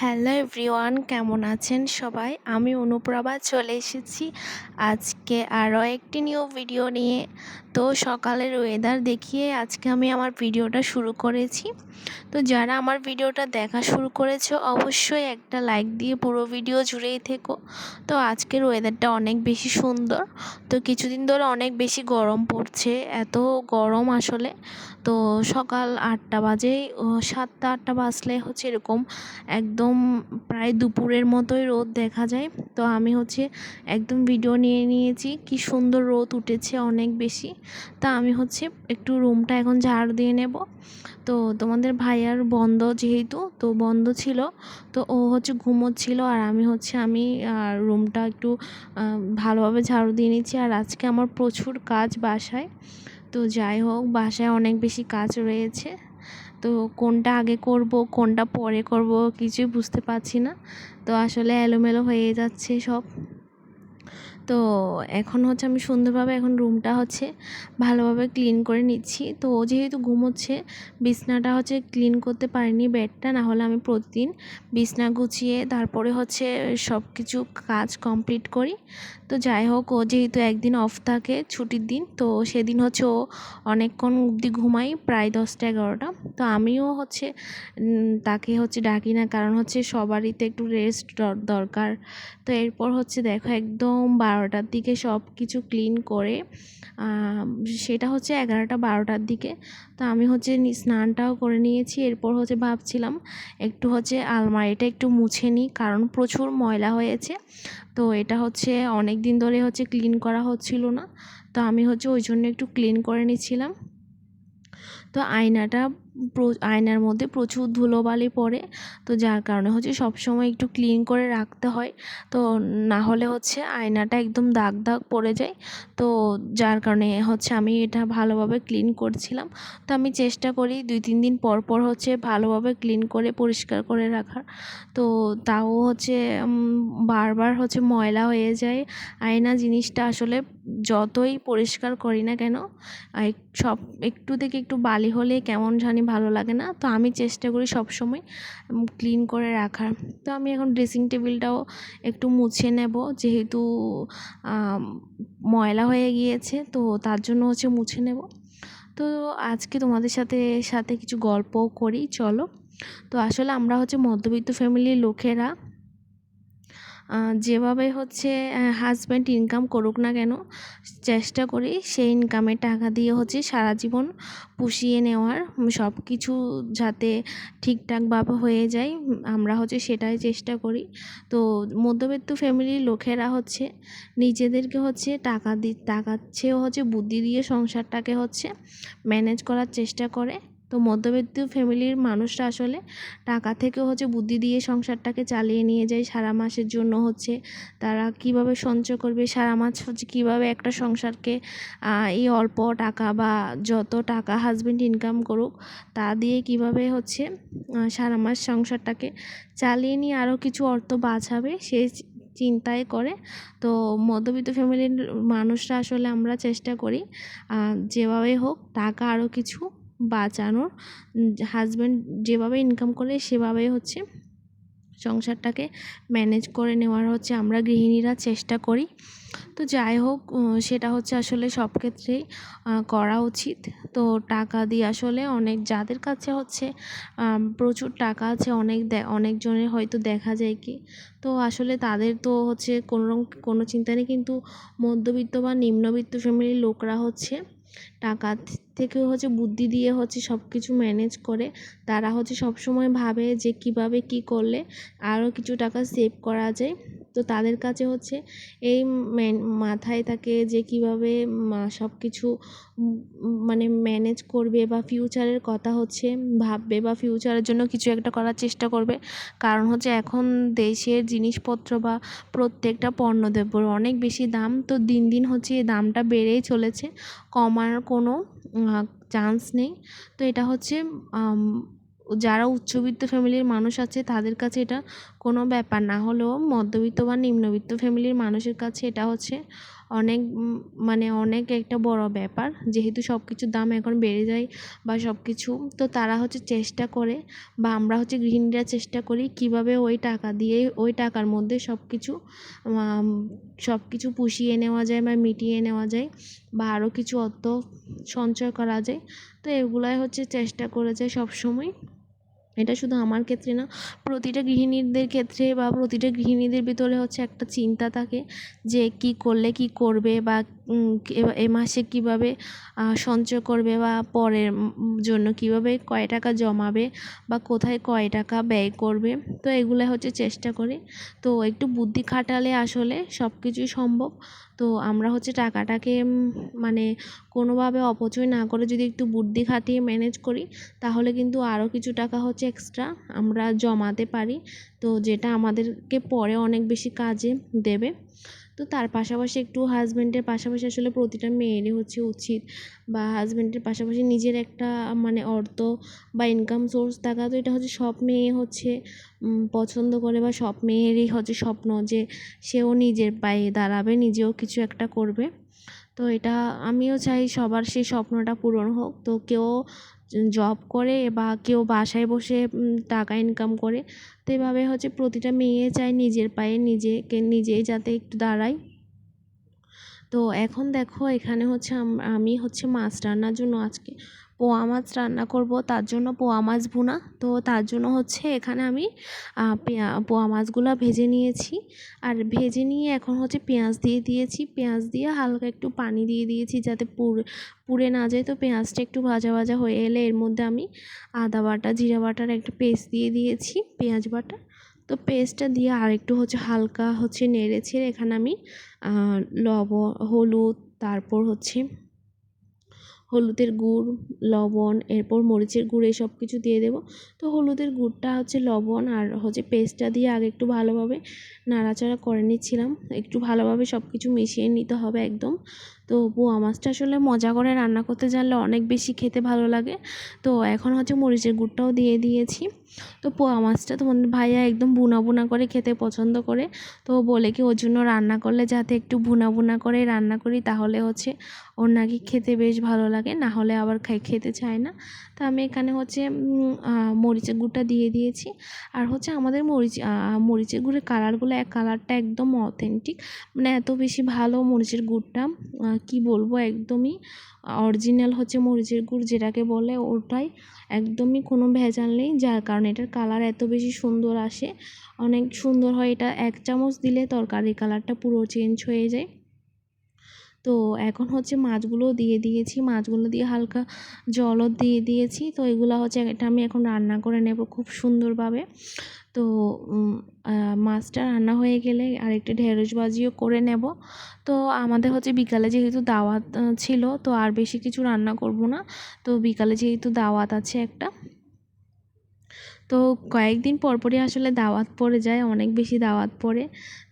Hello everyone, কেমন আছেন সবাই? আমি অনুপ্রভা, চলে এসেছি আজকে আরও একটি নিউ ভিডিও নিয়ে। তো সকালের ওয়েদার দেখিয়ে আজকে আমি আমার ভিডিওটা শুরু করেছি। তো যারা আমার ভিডিওটা দেখা শুরু করেছে, অবশ্যই একটা লাইক দিয়ে পুরো ভিডিও জুড়েই থেকো। তো আজকের ওয়েদারটা অনেক বেশি সুন্দর। তো কিছুদিন ধরে অনেক বেশি গরম পড়ছে, এত গরম আসলে। তো সকাল আটটা বাজে সাতটা আটটা বাজলে হচ্ছে এরকম একদম প্রায় দুপুরের মতোই রোদ দেখা যায়। তো আমি হচ্ছে একদম ভিডিও নিয়ে নিয়েছি, কি সুন্দর রোদ উঠেছে অনেক বেশি। তা আমি হচ্ছে একটু রুমটা এখন ঝাড় দিয়ে নেব। তো তোমাদের ভাইয়ার বন্ধ যেহেতু, তো বন্ধ ছিল, তো ও হচ্ছে ঘুমোচ্ছিল আর আমি হচ্ছে আমি আর রুমটা একটু ভালোভাবে ঝাড়ু দিয়ে নিচ্ছি আর আজকে আমার প্রচুর কাজ বাসায়। তো যাই হোক, বাসায় অনেক বেশি কাজ রয়েছে। তো কোনটা আগে করব, কোনটা পরে করব কিছুই বুঝতে পারছি না। তো আসলে এলোমেলো হয়ে যাচ্ছে সব। তো এখন হচ্ছে আমি সুন্দরভাবে এখন রুমটা হচ্ছে ভালোভাবে ক্লিন করে নিচ্ছি। তো ও যেহেতু ঘুমোচ্ছে, বিছনাটা হচ্ছে ক্লিন করতে পারিনি বেডটা না হলে আমি প্রতিদিন বিছনা গুছিয়ে তারপরে হচ্ছে সব কিছু কাজ কমপ্লিট করি। তো যাই হোক, ও যেহেতু একদিন অফ থাকে ছুটির দিন, তো সেদিন হচ্ছে ও অনেকক্ষণ অবধি ঘুমাই প্রায় দশটা এগারোটা। তো আমিও হচ্ছে তাকে হচ্ছে ডাকি না, কারণ হচ্ছে সবারই তো একটু রেস্ট দরকার। তো এরপর হচ্ছে দেখো একদম বারোটার দিকে সব কিছু ক্লিন করে সেটা হচ্ছে এগারোটা বারোটার দিকে। তো আমি হচ্ছে স্নানটাও করে নিয়েছি, এরপর হচ্ছে ভাবছিলাম একটু হচ্ছে আলমারিটা একটু মুছে নিই কারণ প্রচুর ময়লা হয়েছে। তো এটা হচ্ছে অনেক দিন ধরে হচ্ছে ক্লিন করা হচ্ছিল না। তো আমি হচ্ছে ওই জন্য একটু ক্লিন করে নিচ্ছিলাম। তো আয়নাটা আয়নার মধ্যে প্রচুর ধুলোবালি পড়ে। তো যার কারণে হচ্ছে সবসময় একটু ক্লিন করে রাখতে হয়। তো না হলে হচ্ছে আয়নাটা একদম দাগ দাগ পড়ে যায়। তো যার কারণে হচ্ছে আমি এটা ভালোভাবে ক্লিন করছিলাম। তো আমি চেষ্টা করি দুই তিন দিন পর পর হচ্ছে ভালোভাবে ক্লিন করে পরিষ্কার করে রাখার। তো তাও হচ্ছে বারবার হচ্ছে ময়লা হয়ে যায়। আয়না জিনিসটা আসলে যতই পরিষ্কার করি না কেন সব একটু থেকে একটু বালি হলে কেমন জানি ভালো লাগে না। তো আমি চেষ্টা করি সবসময় ক্লিন করে রাখার। তো আমি এখন ড্রেসিং টেবিলটাও একটু মুছে নেব। যেহেতু ময়লা হয়ে গিয়েছে, তো তার জন্য হচ্ছে মুছে নেব। তো আজকে তোমাদের সাথে সাথে কিছু গল্পও করি, চলো। তো আসলে আমরা হচ্ছে মধ্যবিত্ত ফ্যামিলির লোকেরা যেভাবে হচ্ছে হাজব্যান্ড ইনকাম করুক না কেন, চেষ্টা করি সেই ইনকামের টাকা দিয়ে হচ্ছে সারা জীবন পুষিয়ে নেওয়ার সব কিছু যাতে ঠিকঠাকভাবে হয়ে যায়, আমরা হচ্ছে সেটাই চেষ্টা করি। তো মধ্যবিত্ত ফ্যামিলির লোকেরা হচ্ছে নিজেদেরকে হচ্ছে টাকা দি, টাকার চেয়েও হচ্ছে বুদ্ধি দিয়ে সংসারটাকে হচ্ছে ম্যানেজ করার চেষ্টা করে। তো মধ্যবিত্ত ফ্যামিলির মানুষরা আসলে টাকা থেকেও হচ্ছে বুদ্ধি দিয়ে সংসারটাকে চালিয়ে নিয়ে যায়, সারা মাসের জন্য হচ্ছে। তারা কীভাবে সঞ্চয় করবে, সারা মাস হচ্ছে কীভাবে একটা সংসারকে এই অল্প টাকা বা যত টাকা হাজব্যান্ড ইনকাম করুক, তা দিয়ে কীভাবে হচ্ছে সারা মাস সংসারটাকে চালিয়ে নিয়ে আরও কিছু অর্থ বাঁচাবে সে চিন্তায় করে। তো মধ্যবিত্ত ফ্যামিলির মানুষরা আসলে আমরা চেষ্টা করি যেভাবে হোক টাকা আরও কিছু বাঁচানোর হাজব্যান্ড যেভাবে ইনকাম করে সেভাবেই হচ্ছে সংসারটাকে ম্যানেজ করে নেওয়ার হচ্ছে আমরা গৃহিণীরা চেষ্টা করি। তো যাই হোক সেটা হচ্ছে আসলে সব ক্ষেত্রেই করা উচিত। তো টাকা দিয়ে আসলে অনেক যাদের কাছে হচ্ছে প্রচুর টাকা আছে, অনেক অনেকজনের হয়তো দেখা যায় কি। তো আসলে তাদের তো হচ্ছে কোনো রকম কোনো চিন্তা নেই। কিন্তু মধ্যবিত্ত বা নিম্নবিত্ত ফ্যামিলির লোকরা হচ্ছে টাকা থেকে হচ্ছে বুদ্ধি দিয়ে হচ্ছে সব কিছু ম্যানেজ করে। তারা হচ্ছে সবসময় ভাবে যে কীভাবে কী করলে আরও কিছু টাকা সেভ করা যায়। তো তাদের কাছে হচ্ছে এই মাথায় থাকে যে কীভাবে সব কিছু মানে ম্যানেজ করবে বা ফিউচারের কথা হচ্ছে ভাববে বা ফিউচারের জন্য কিছু একটা করার চেষ্টা করবে। কারণ হচ্ছে এখন দেশের জিনিসপত্র বা প্রত্যেকটা পণ্যদ্রব্যর অনেক বেশি দাম, তো দিন দিন হচ্ছে এই দামটা বেড়েই চলেছে। কমার কোনো চান্স নেই। তো এটা হচ্ছে যারা উচ্চবিত্ত ফ্যামিলির মানুষ আছে তাদের কাছে এটা কোনো ব্যাপার না হলেও মধ্যবিত্ত বা নিম্নবিত্ত ফ্যামিলির মানুষের কাছে এটা হচ্ছে অনেক মানে অনেক একটা বড় ব্যাপার। যেহেতু সব কিছুর দাম এখন বেড়ে যায় বা সব কিছু তো তারা হচ্ছে চেষ্টা করে বা আমরা হচ্ছে গৃহিণীরা চেষ্টা করি কীভাবে ওই টাকা দিয়ে ওই টাকার মধ্যে সব কিছু সব কিছু পুষিয়ে নেওয়া যায় বা মিটিয়ে নেওয়া যায় বা আরও কিছু অর্থ সঞ্চয় করা যায়। তো এগুলাই হচ্ছে চেষ্টা করে যায় সবসময়। এটা শুধু আমার ক্ষেত্রে না, প্রতিটা গৃহিণীদের ক্ষেত্রে বা প্রতিটা গৃহিণীদের ভিতরে হচ্ছে একটা চিন্তা থাকে যে কী করলে কী করবে বা এ- মাসে কীভাবে সঞ্চয় করবে বা পরের জন্য কীভাবে কয় টাকা জমাবে বা কোথায় কয় টাকা ব্যয় করবে। তো এগুলো হচ্ছে চেষ্টা করি। তো একটু বুদ্ধি খাটালে আসলে সব কিছুই সম্ভব। তো আমরা হচ্ছে টাকাটাকে মানে কোনোভাবে অপচয় না করে যদি একটু বুদ্ধি খাটিয়ে ম্যানেজ করি, তাহলে কিন্তু আরও কিছু টাকা হচ্ছে এক্সট্রা আমরা জমাতে পারি। তো যেটা আমাদেরকে পরে অনেক বেশি কাজে দেবে। তো তার পাশাপাশি একটু হাজব্যান্ডের পাশাপাশি আসলে প্রতিটা মেয়েরই হচ্ছে উচিত। বা হাজব্যান্ডের পাশাপাশি নিজের একটা মানে অর্থ বা ইনকাম সোর্স থাকা তো এটা হচ্ছে সব মেয়ে হচ্ছে পছন্দ করে বা সব মেয়েরই হচ্ছে স্বপ্ন যে সেও নিজের পায়ে দাঁড়াবে, নিজেও কিছু একটা করবে। তো এটা আমিও চাই সবার সেই স্বপ্নটা পূরণ হোক। তো কেউ জব করে বা কেউ বাসায় বসে টাকা ইনকাম করে, তো এভাবে হচ্ছে প্রতিটা মেয়ে চায় নিজের পায়ে নিজেকে, নিজেই যাতে একটু দাঁড়ায়। তো এখন দেখো এখানে হচ্ছে আমি হচ্ছে মাছ রান্নার জন্য আজকে পোয়া মাছ রান্না করব, তার জন্য পোয়া মাছ ভুনা। তো তার জন্য হচ্ছে এখানে আমি পোয়া মাছগুলো ভেজে নিয়েছি। আর ভেজে নিয়ে এখন হচ্ছে পেঁয়াজ দিয়ে দিয়েছি। পেঁয়াজ দিয়ে হালকা একটু পানি দিয়ে দিয়েছি যাতে পুড়ে পুড়ে না যায়। তো পেঁয়াজটা একটু ভাজা ভাজা হয়ে এলে এর মধ্যে আমি আদা বাটা, জিরা বাটার একটা পেস্ট দিয়ে দিয়েছি, পেঁয়াজ বাটা। তো পেস্টটা দিয়ে আর একটু হচ্ছে হালকা হচ্ছে নেড়েছে এখানে আমি লবণ হলুদ, তারপর হচ্ছে হলুদের গুড়, লবণ, এরপর মরিচের গুঁড়ো এসব কিছু দিয়ে দেবো। তো হলুদের গুড়টা হচ্ছে লবণ আর হচ্ছে পেস্টটা দিয়ে আগে একটু ভালোভাবে নাড়াচাড়া করে নিচ্ছিলাম। একটু ভালোভাবে সব কিছু মিশিয়ে নিতে হবে একদম। তো পোয়া মাছটা আসলে মজা করে রান্না করতে জানলে অনেক বেশি খেতে ভালো লাগে। তো এখন হচ্ছে মরিচের গুড়টাও দিয়ে দিয়েছি। তো পোয়া মাছটা তোমাদের ভাইয়া একদম বুনা বুনা করে খেতে পছন্দ করে। তো বলে কি, ওর জন্য রান্না করলে যাতে একটু বুনা বুনা করে রান্না করি, তাহলে হচ্ছে ওর নাকি খেতে বেশ ভালো লাগে, না হলে আবার খাই খেতে চায় না। তো আমি এখানে হচ্ছে মরিচের গুঁড়টা দিয়ে দিয়েছি। আর হচ্ছে আমাদের মরিচ মরিচের গুঁড়ের কালারগুলো, এক কালারটা একদম অথেন্টিক মানে এত বেশি ভালো মরিচের গুড়টা কি বলব একদমই অরিজিনাল হচ্ছে মরিচের গুড় যেটাকে বলে, ওটাই একদমই কোনো ভেজাল নেই। যার কারণে এটার কালার এত বেশি সুন্দর আসে। অনেক সুন্দর হয় এটা। এক চামচ দিলে তরকারি কালারটা পুরো চেঞ্জ হয়ে যায়। তো এখন হচ্ছে মাছগুলো দিয়ে দিয়েছি। মাছগুলো দিয়ে হালকা জলও দিয়ে দিয়েছি। তো এগুলো হচ্ছে এটা আমি এখন রান্না করে নেব খুব সুন্দরভাবে। তো মাছটা রান্না হয়ে গেলে আরেকটা ঢেঁড়স ভাজিও করে নেব। তো আমাদের হচ্ছে বিকালে যেহেতু দাওয়াত ছিল, তো আর বেশি কিছু রান্না করব না। তো বিকালে যেহেতু দাওয়াত আছে একটা। তো কয়েকদিন পরপরই আসলে দাওয়াত পড়ে যায়, অনেক বেশি দাওয়াত পড়ে।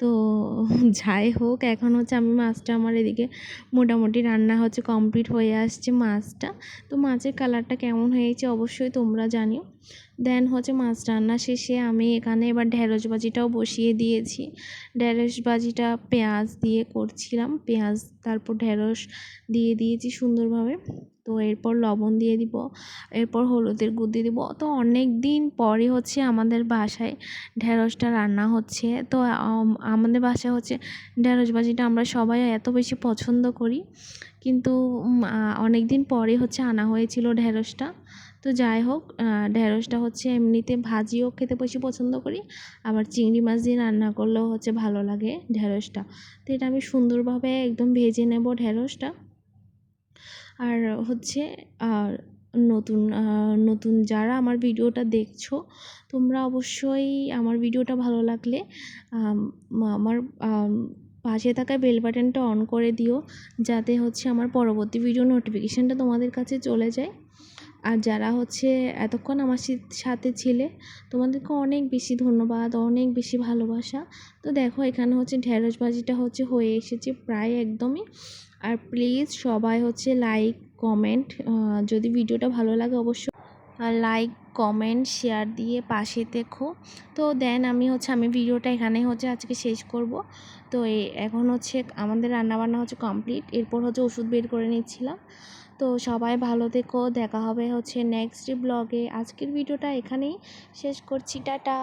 তো যাই হোক, এখন হচ্ছে আমি মাছটা আমার এদিকে মোটামুটি রান্না হচ্ছে কমপ্লিট হয়ে আসছে মাছটা। তো মাছের কালারটা কেমন হয়েছে অবশ্যই তোমরা জানিও। দেন হচ্ছে মাছ রান্না শেষে আমি এখানে এবার ঢেঁড়স ভাজিটাও বসিয়ে দিয়েছি। ঢেঁড়স ভাজিটা পেঁয়াজ দিয়ে করছিলাম। পেঁয়াজ, তারপর ঢেঁড়স দিয়ে দিয়েছি সুন্দরভাবে। তো এরপর লবণ দিয়ে দিব, এরপর হলুদের গুঁড়ো দিয়ে দিব। তো অনেক দিন পরে হচ্ছে আমাদের বাসায় ঢেঁড়সটা রান্না হচ্ছে। তো আমাদের বাসায় হচ্ছে ঢেঁড়স ভাজিটা আমরা সবাই এত বেশি পছন্দ করি। কিন্তু অনেক দিন পরে হচ্ছে আনা হয়েছিল ঢেঁড়সটা। তো যাই হোক ঢেঁড়সটা হচ্ছে এমনিতে ভাজিও খেতে বেশি পছন্দ করি। আবার চিংড়ি মাছ দিয়ে রান্না করলেও হচ্ছে ভালো লাগে ঢেঁড়সটা। তো এটা আমি সুন্দরভাবে একদম ভেজে নেব ঢেঁড়সটা। আর হচ্ছে, আর নতুন নতুন যারা আমার ভিডিওটা দেখছ, তোমরা অবশ্যই আমার ভিডিওটা ভালো লাগলে আমার পাশে থাকা বেল বাটনটা অন করে দিও, যাতে হচ্ছে আমার পরবর্তী ভিডিও নোটিফিকেশানটা তোমাদের কাছে চলে যায়। আর যারা হচ্ছে এতক্ষণ আমার সাথে ছিলে, তোমাদেরকে অনেক বেশি ধন্যবাদ, অনেক বেশি ভালোবাসা। তো দেখো, এখানে হচ্ছে ভাজিটা হচ্ছে হয়ে এসেছে প্রায় একদমই। আর প্লিজ সবাই হচ্ছে লাইক কমেন্ট যদি ভিডিওটা ভালো লাগে অবশ্যই লাইক কমেন্ট শেয়ার দিয়ে পাশে দেখো। তো দেন আমি হচ্ছে, আমি ভিডিওটা এখানেই হচ্ছে আজকে শেষ করব। তো এখন হচ্ছে আমাদের রান্নাবান্না হচ্ছে কমপ্লিট এরপর হচ্ছে ওষুধ বের করে নিচ্ছিলাম। তো সবাই ভালো থেকো, দেখা হবে হচ্ছে নেক্সট ব্লগে আজকের ভিডিওটা এখানেই শেষ করছি, টাটা।